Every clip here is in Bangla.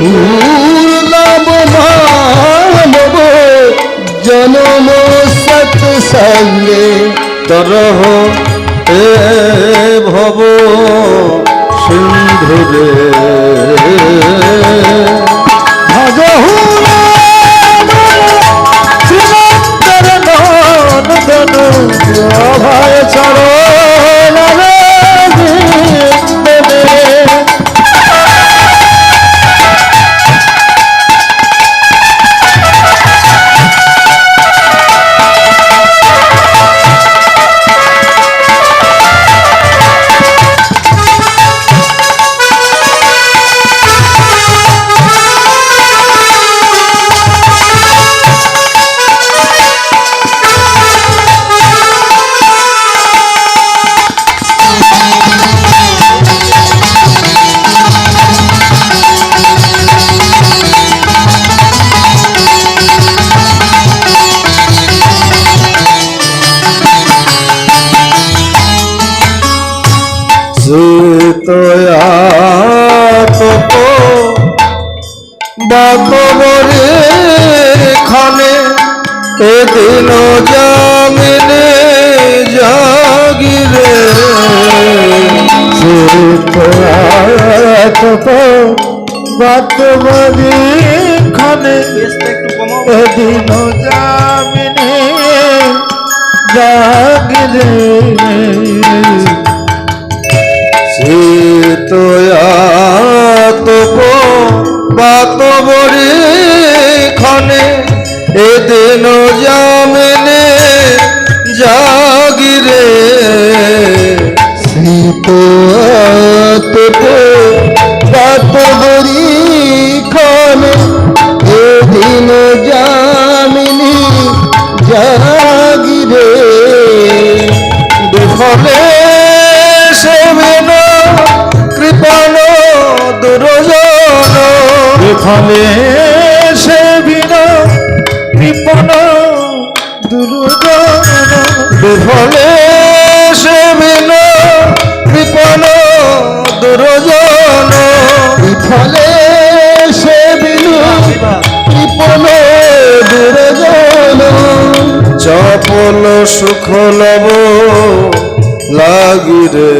দুর্লভ মানব জনম সৎসঙ্গে তরহ এ ভব সিন্ধুরে। ভজহু অভয় চরণ। বাতবরে খানে এদিন জামিনে জাগিরে বাতবাদী খানে এদিন জামিনে জাগরে ফলে সে বিন কৃপণ দুর্গণ বিফলে সেবিন কৃপণ দুরজন ফলে সে বিনু কৃপণ দুর্গণ চপল সুখ লব লাগিরে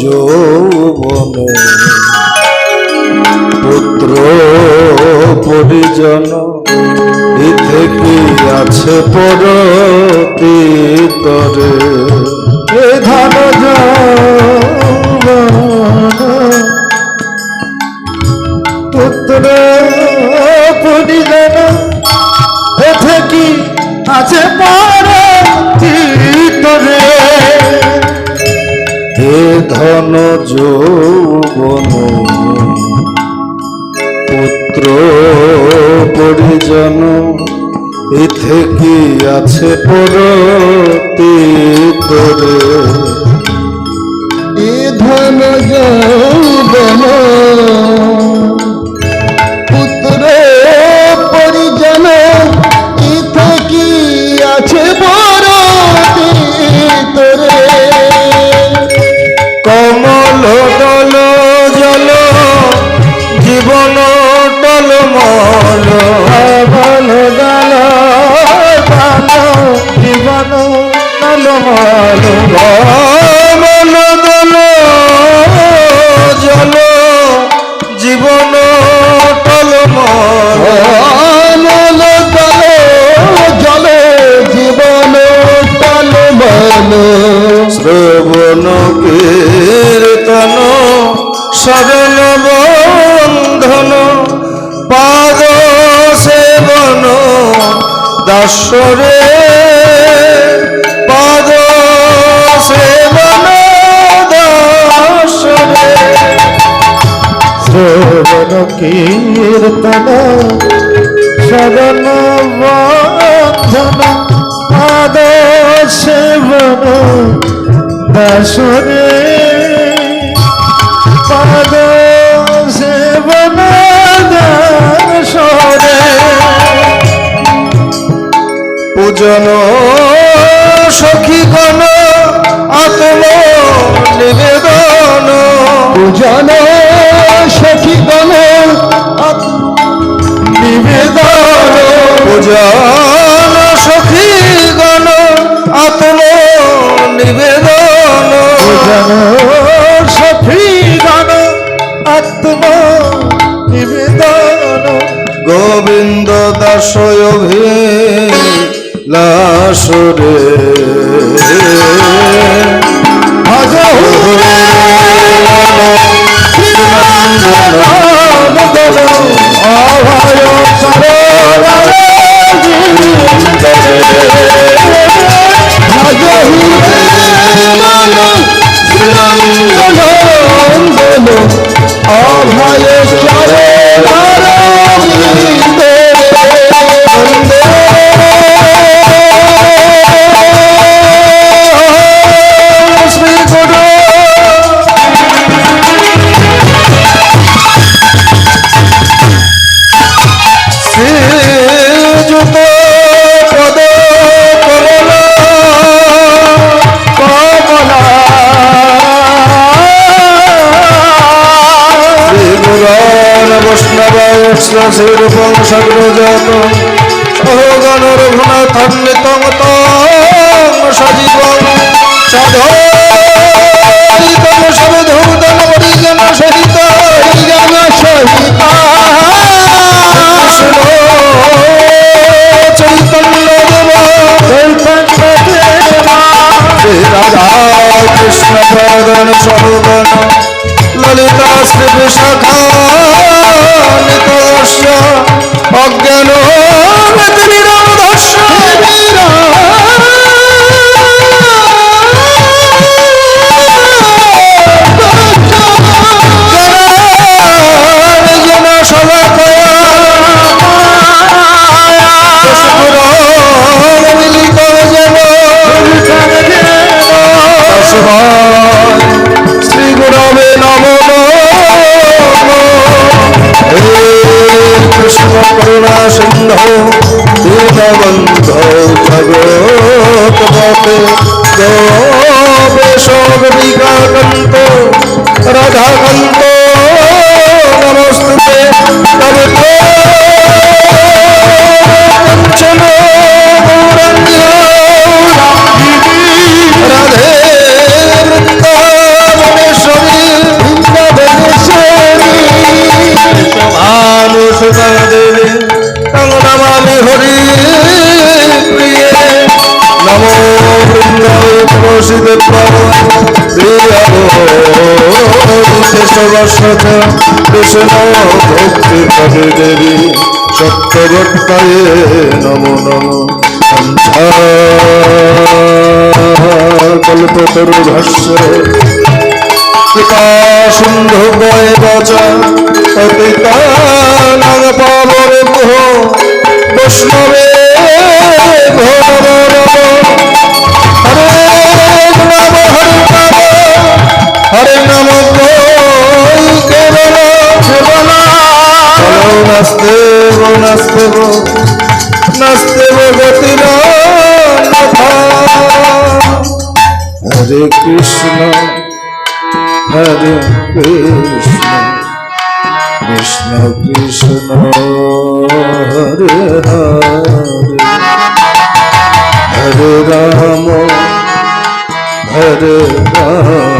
যৌবন। পুত্র পরিজন ইথে কি আছে পরে ধন পুত্র ধন যৌবন। পুত্র পরিজন ইথে কি আছে পরতি এ ধন যৌবন। কমল দল জল। জীবন টলমল বল গাল গাল জীবন মল। মন দল জল। কীর্তন সদন বন্ধন পাদ সেবন দাসরে পাদ সেবন দাসরে পূজন সখীগণ আত্ম নিবেদন পূজন পূজন সখীগণ আত্ম নিবেদন। পূজন সখী গণ আত্ম নিবেদন। গোবিন্দ দাস লাসরে শ্রীগুরান বৈষ্ণব শ্রীরূপং সগ্রজাত সহগণ রঘুনাথান্বিত সজীবং সাধন সবধূতন পরিজন সহিত জন সহিতা চৈতন্য দেব চৈতন্য দেবা রাধা কেশবর্ষথ কৃষ্ণ ভক্তি কবি দেবী সত্যবত্তায়ে নমো নমো কল্পতরুভাষ্য কৃপা সিন্ধু বয় বচা পতিতানাং পাবনে ভো বৈষ্ণবে ভো নাস্তে নাস্তে গতির হরে কৃষ্ণ হরে কৃষ্ণ কৃষ্ণ কৃষ্ণ, হরে হরে। হরে রাম হরে রাম।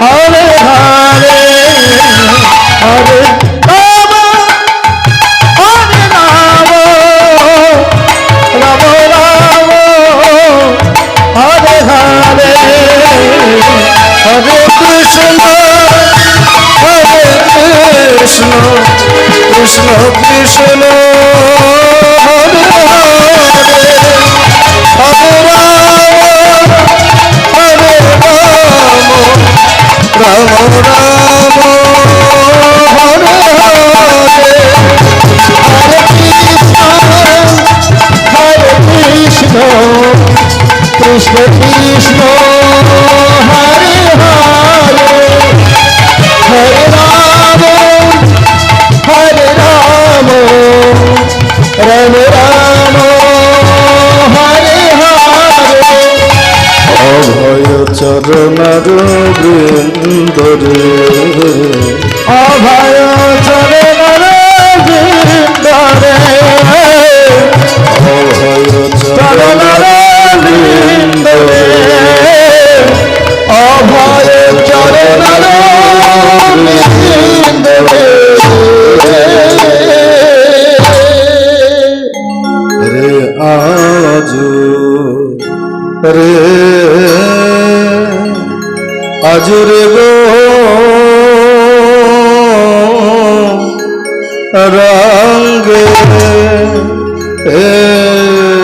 হরে হরে হরে কৃষ্ণ কৃষ্ণ হরে হরে। হরে রাম হরে রাম রাম রাম হরে হরে। অভয় চরণার বৃন্দরে। অভয় চরণর রে। আজ রে গো। রঙ্গ এ